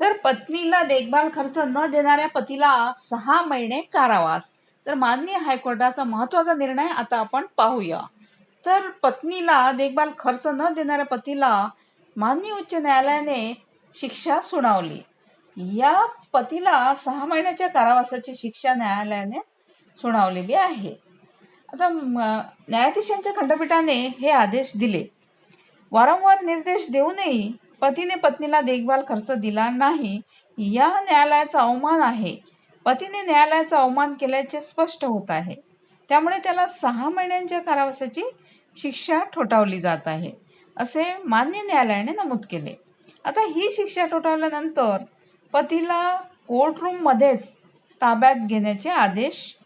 तर पत्नीला देखभाल खर्च न देणाऱ्या पतीला सहा महिने कारावास. तर माननीय हायकोर्टाचा महत्त्वाचा निर्णय आता आपण पाहूया. तर पत्नीला देखभाल खर्च न देणाऱ्या पतीला माननीय उच्च न्यायालयाने शिक्षा सुनावली. या पतीला सहा महिन्याच्या कारावासाची शिक्षा न्यायालयाने सुनावलेली आहे. आता न्यायाधीशांच्या खंडपीठाने हे आदेश दिले. वारंवार निर्देश देऊनही पतीने पत्नीला देखभाल खर्च दिला नाही या न्यायालयाचा अवमान आहे. पतीने न्यायालयाचा अवमान केल्याचे स्पष्ट होत आहे. त्यामुळे त्याला सहा महिन्यांच्या कारावासाची शिक्षा ठोठावली जात आहे असे मान्य न्यायालयाने नमूद केले. आता ही शिक्षा ठोठावल्यानंतर पतीला कोर्टरूममध्येच ताब्यात घेण्याचे आदेश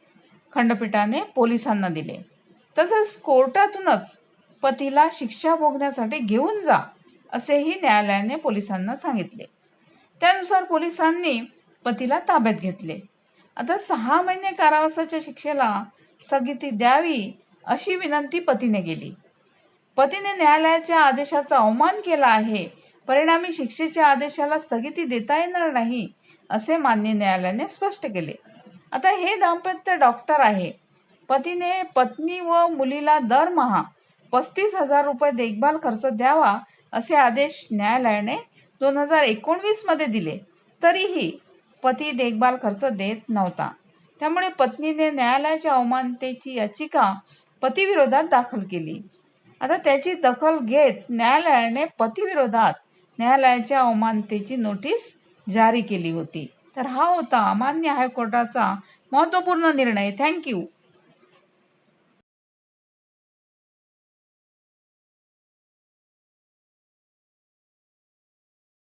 खंडपीठाने पोलिसांना दिले. तसेच कोर्टातूनच पतीला शिक्षा भोगण्यासाठी घेऊन जा असेही न्यायालयाने पोलिसांना सांगितले. त्यानुसार पोलिसांनी पतीला ताब्यात घेतले. आता सहा महिने कारावासाच्या शिक्षेला स्थगिती द्यावी अशी विनंती पतीने केली. पतीने न्यायालयाच्या आदेशाचा अवमान केला आहे. परिणामी शिक्षेच्या आदेशाला स्थगिती देता येणार नाही असे मान्य न्यायालयाने स्पष्ट केले. आता हे दाम्पत्य डॉक्टर आहे. पतीने पत्नी व मुलीला दरमहा पस्तीस हजार रुपये देखभाल खर्च द्यावा असे आदेश न्यायालयाने दोन हजार एकोणवीसमध्ये दिले. तरीही पती देखभाल खर्च देत नव्हता. त्यामुळे पत्नीने न्यायालयाच्या अवमानतेची याचिका पतीविरोधात दाखल केली. आता त्याची दखल घेत न्यायालयाने पतीविरोधात न्यायालयाच्या अवमानतेची नोटीस जारी केली होती. तर हा होता मान्य हायकोर्टाचा महत्त्वपूर्ण निर्णय. थँक्यू